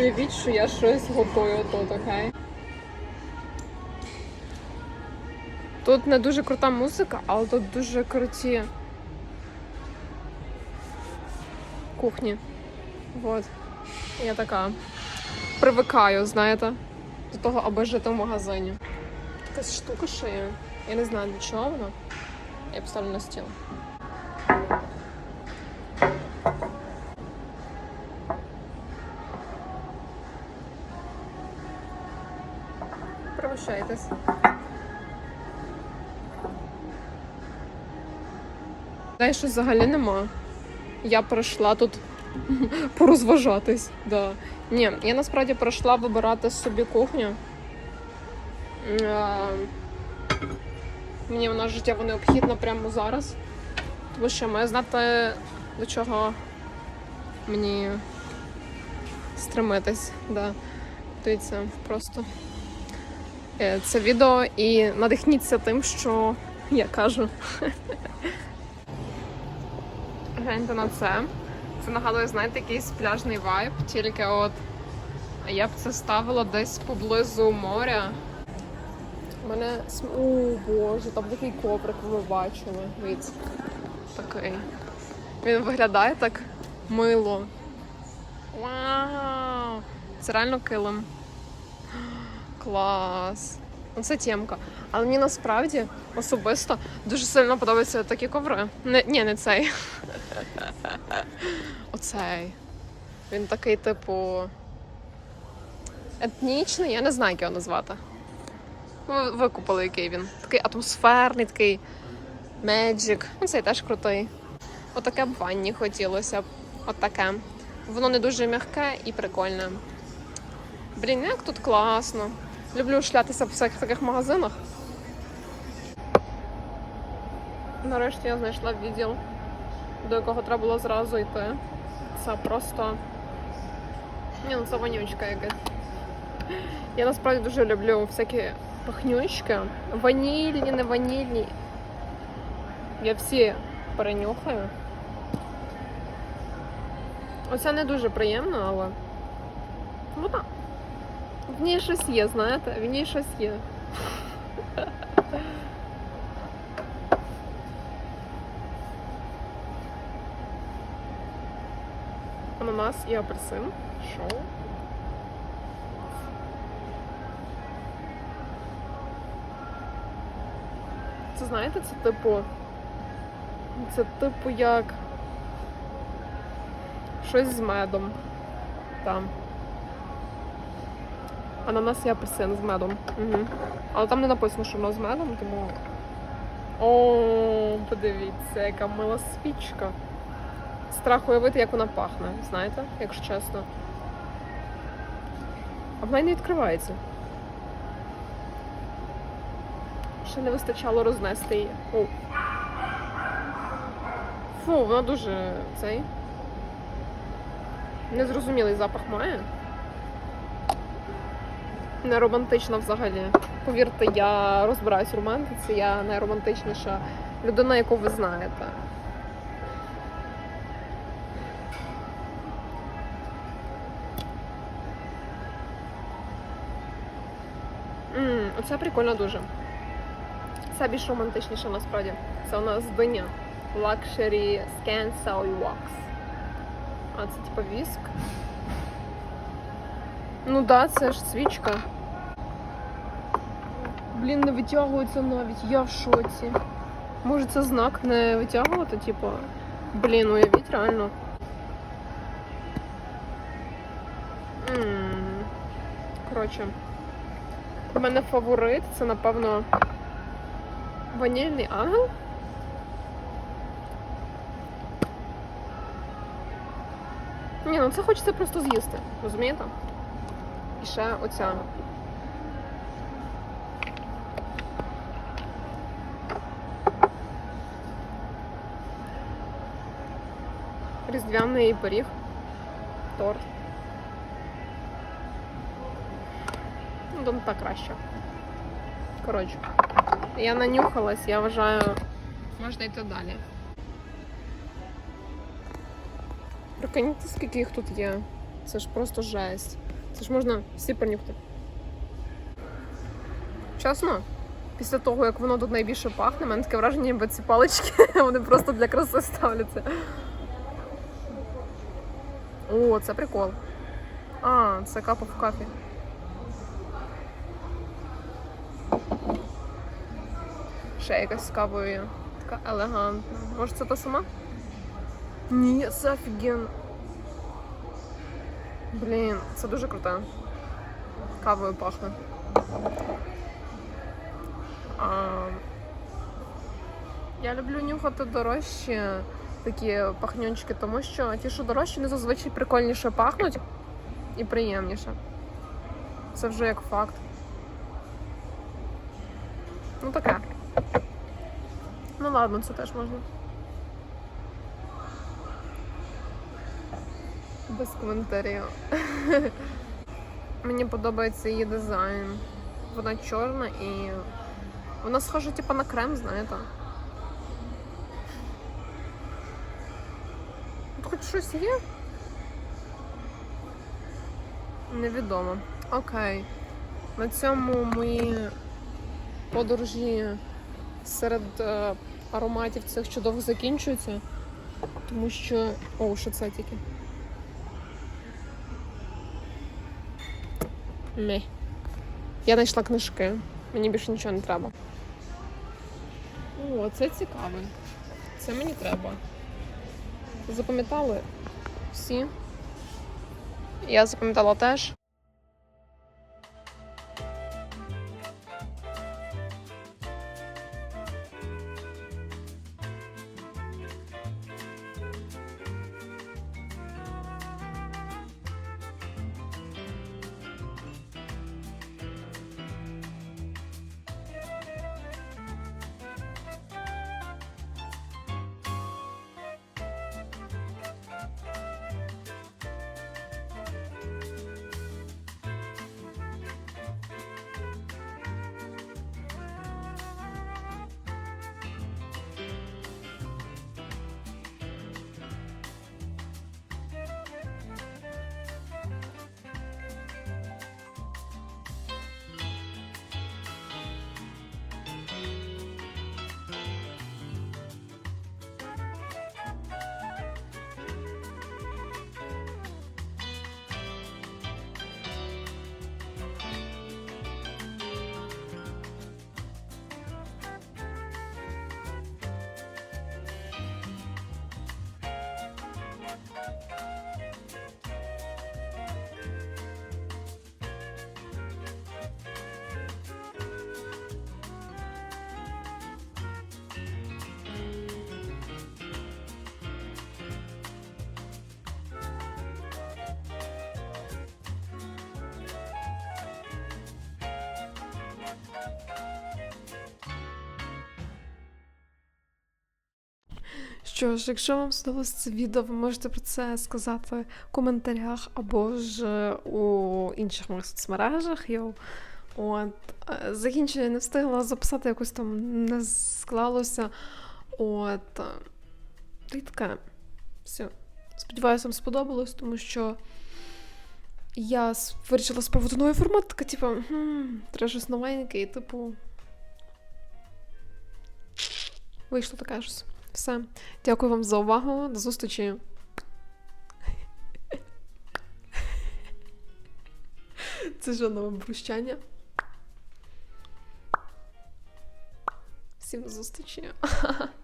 Уявіть, що я щось готую тут, окей? Тут не дуже крута музика, але тут дуже круті кухні. Вот. Я така привикаю, знаєте, до того, аби жити в магазині. Якась штука ще. Я не знаю для чого вона. Я поставлю на стіл. Пригощайтесь. Знаєш, що взагалі нема. Я прийшла тут порозважатись. Да. Ні, я насправді прийшла вибирати собі кухню. Мені вона життєво необхідна прямо зараз. Тому що я маю знати, до чого мені стремитись. Да. Дивіться, просто це відео і надихніться тим, що я кажу. Гляньте на це. Це нагадує, знаєте, якийсь пляжний вайб, тільки от я б це ставила десь поблизу моря. У мене О, боже, там такий коврик ви бачили. Дивіться. Такий. Він виглядає так мило. Вау! Це реально килим. Клас. Ну, Це тємка. Але мені насправді особисто дуже сильно подобаються такі коври. Не, ні, не цей. Оцей. Він такий, типу. Етнічний, я не знаю, як його назвати. Ви, ви який він. Такий атмосферний, такий меджик. Ну, цей теж крутий. Отаке б ванні хотілося б. Отаке. Воно не дуже м'яке і прикольне. Блін, як тут класно. Люблю шлятися в всяких таких магазинах. Нарешті я знайшла відділ, до якого треба було зразу йти. Це просто. Ні, ну це вонючка якась. Я насправді дуже люблю всякі пахнючки. Ванільні, не ванільні. Я всі перенюхаю. Оця не дуже приємна, але. Вона. В ній щось є, знаєте? В ній щось є. Ананас і апельсин. Що? Це знаєте, це типу. Це типу як. Щось з медом. Там. Ананас і апельсин з медом. Угу. Але там не написано, що воно з медом, тому. О, подивіться, яка мила свічка. Страх уявити, як вона пахне, знаєте, якщо чесно. А вона й не відкривається. Ще не вистачало рознести її. О. Фу, вона дуже цей. Незрозумілий запах має. Не романтична взагалі. Повірте, я розбираюсь в романтиці, я найромантичніша людина, яку ви знаєте. Ммм, оце прикольно дуже. Це більш романтичніше насправді. Це у нас диня. Luxury Scan Soy Wax. А це типа віск. Ну да, це ж свічка. Блін, не витягується навіть, я в шоці. Може це знак не витягувати, типу. Блін, уявіть, реально. Коротше. У мене фаворит це, напевно, ванільний ангел. Ні, ну це хочеться просто з'їсти, розумієте? І ще оця. Різдвяний пиріг. Торт. Ну, там так краще. Коротше, я нанюхалась, я вважаю, можна йти далі. Прикиньте, скільки їх тут є. Це ж просто жесть. Це ж можна всі понюхати. Чесно, після того, як воно тут найбільше пахне, мене таке враження, ніби ці палички вони просто для краси ставляться. О, це прикол. А, це капа в кафі. Ще якась з кавою. Така елегантна. Може, це та сама? Ні, це офігенно. Блін, це дуже круто. Кавою пахне. А, я люблю нюхати дорожчі такі пахнючки, тому що ті, що дорожчі, не зазвичай прикольніше пахнуть і приємніше. Це вже як факт. Ну таке. Ну ладно, це теж можна. Без коментарів. Мені подобається її дизайн. Вона чорна і вона схожа типу на крем, знаєте. Тут хоч щось є? Невідомо. Окей. На цьому мої подорожі серед е, ароматів цих чудових закінчуються. Тому що. О, що це тільки? Мeh. Я знайшла книжки. Мені більше нічого не треба. О, це цікаво. Це мені треба. Запам'ятали всі? Я запам'ятала теж. Що ж, якщо вам сподобалось це відео, ви можете про це сказати в коментарях або ж у інших моїх соцмережах. Йоу. От. е, Закінчення не встигла записати, якось там не склалося. От. е, й таке. Все. Сподіваюся, вам сподобалось, тому що я вирішила спробувати новий формат, така, типу, треба щось новеньке, і типу. Вийшло таке щось. Все. Дякую вам за увагу. До зустрічі. Це ж нове прощання. Всім до зустрічі.